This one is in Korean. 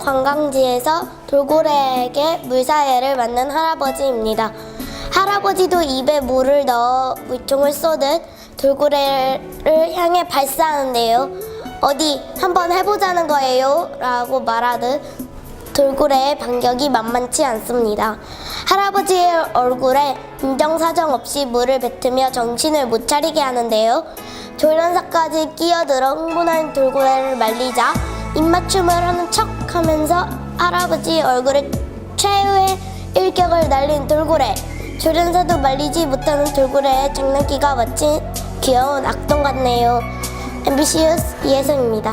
관광지에서 돌고래에게 물사예를 맞는 할아버지입니다. 할아버지도 입에 물을 넣어 물총을 쏘듯 돌고래를 향해 발사하는데요. 어디 한번 해보자는 거예요? 라고 말하듯 돌고래의 반격이 만만치 않습니다. 할아버지의 얼굴에 인정사정 없이 물을 뱉으며 정신을 못 차리게 하는데요. 조련사까지 끼어들어 흥분한 돌고래를 말리자 입맞춤을 하는 척 하면서 할아버지 얼굴에 최후의 일격을 날린 돌고래. 조련사도 말리지 못하는 돌고래의 장난기가 마치 귀여운 악동 같네요. MBC 뉴스 이혜성입니다.